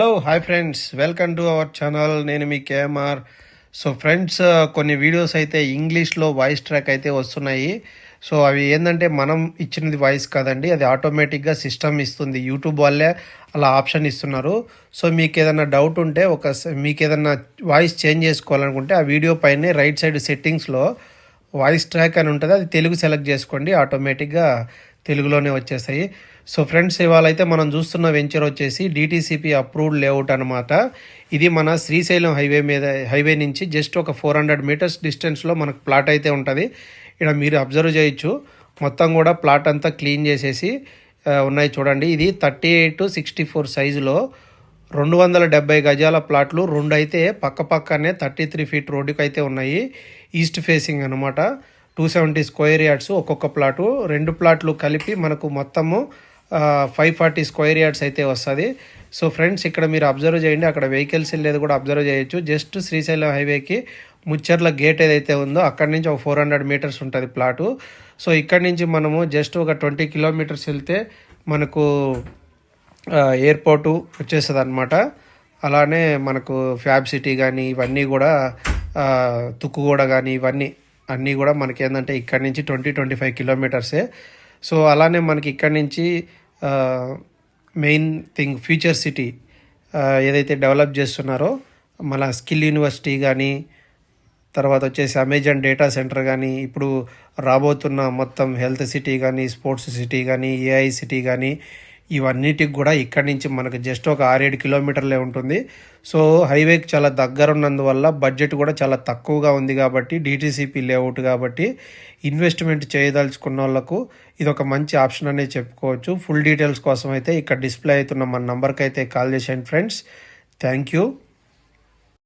Hello hi friends welcome to our channel నేను మీ KMR so friends కొన్ని videos అయితే ఇంగ్లీష్లో వాయిస్ ట్రాక్ అయితే వస్తున్నాయి. సో అవి ఏంటంటే మనం ఇచ్చినది వాయిస్ కాదండి. అది ఆటోమేటిక్గా సిస్టమ్ ఇస్తుంది. యూట్యూబ్ వాళ్ళే అలా ఆప్షన్ ఇస్తున్నారు. సో మీకు ఏదైనా డౌట్ ఉంటే ఒక మీకు ఏదైనా వాయిస్ చేంజ్ చేసుకోవాలనుకుంటే ఆ వీడియో పైనే రైట్ సైడ్ సెట్టింగ్స్లో వాయిస్ ట్రాక్ అని ఉంటుంది. అది తెలుగు సెలెక్ట్ చేసుకోండి. ఆటోమేటిక్గా తెలుగులోనే వచ్చేసాయి. సో ఫ్రెండ్స్ ఇవాళ అయితే మనం చూస్తున్న వెంచర్ వచ్చేసి డిటీసీపీ అప్రూవ్డ్ లేఅవుట్ అనమాట ఇది మన శ్రీశైలం హైవే మీద హైవే నుంచి జస్ట్ ఒక ఫోర్ హండ్రెడ్ మీటర్స్ డిస్టెన్స్లో మనకు ప్లాట్ అయితే ఉంటుంది. ఇక్కడ మీరు అబ్జర్వ్ చేయొచ్చు. మొత్తం కూడా ప్లాట్ అంతా క్లీన్ చేసేసి ఉన్నాయి చూడండి. ఇది థర్టీ ఎయిట్ సిక్స్టీ ఫోర్ సైజులో రెండు వందల డెబ్బై గజాల ప్లాట్లు రెండు అయితే పక్క పక్కనే థర్టీ త్రీ ఫీట్ రోడ్డుకి అయితే ఉన్నాయి. ఈస్ట్ ఫేసింగ్ అనమాట టూ సెవెంటీ స్క్వేర్ యార్డ్స్ ఒక్కొక్క ప్లాటు రెండు ప్లాట్లు కలిపి మనకు మొత్తము ఫైవ్ ఫార్టీ స్క్వేర్ యార్డ్స్ అయితే వస్తుంది. సో ఫ్రెండ్స్ ఇక్కడ మీరు అబ్జర్వ్ చేయండి. అక్కడ వెహికల్స్ వెళ్ళేది కూడా అబ్జర్వ్ చేయొచ్చు. జస్ట్ శ్రీశైలం హైవేకి ముచ్చర్ల గేట్ ఏదైతే ఉందో అక్కడి నుంచి ఒక ఫోర్ హండ్రెడ్ మీటర్స్ ఉంటుంది ప్లాటు సో ఇక్కడి నుంచి మనము జస్ట్ ఒక ట్వంటీ కిలోమీటర్స్ వెళ్తే మనకు ఎయిర్పోర్టు వచ్చేస్తుంది అనమాట అలానే మనకు ఫ్యాబ్ సిటీ కానీ ఇవన్నీ కూడా తుక్కుగూడ కానీ ఇవన్నీ అన్నీ కూడా మనకి ఏంటంటే ఇక్కడి నుంచి ట్వంటీ ట్వంటీ ఫైవ్ కిలోమీటర్సే. సో అలానే మనకి ఇక్కడి నుంచి మెయిన్ థింగ్ ఫ్యూచర్ సిటీ ఏదైతే డెవలప్ చేస్తున్నారో మన స్కిల్ యూనివర్సిటీ కానీ తర్వాత వచ్చేసి అమెజాన్ డేటా సెంటర్ కానీ ఇప్పుడు రాబోతున్న మొత్తం హెల్త్ సిటీ కానీ స్పోర్ట్స్ సిటీ కానీ ఏఐ సిటీ కానీ ఇవన్నిటికి కూడా ఇక్కడి నుంచి మనకు జస్ట్ ఒక ఆరేడు కిలోమీటర్లే ఉంటుంది. సో హైవేకి చాలా దగ్గర ఉన్నందువల్ల బడ్జెట్ కూడా చాలా తక్కువగా ఉంది కాబట్టి డీటీసీపీ లేఅవుట్ కాబట్టి ఇన్వెస్ట్మెంట్ చేయదలుచుకున్న వాళ్ళకు ఇది ఒక మంచి ఆప్షన్ అనే చెప్పుకోవచ్చు. ఫుల్ డీటెయిల్స్ కోసం అయితే ఇక్కడ డిస్ప్లే అవుతున్న మన నంబర్కి అయితే కాల్ చేసేయండి ఫ్రెండ్స్ థ్యాంక్ యూ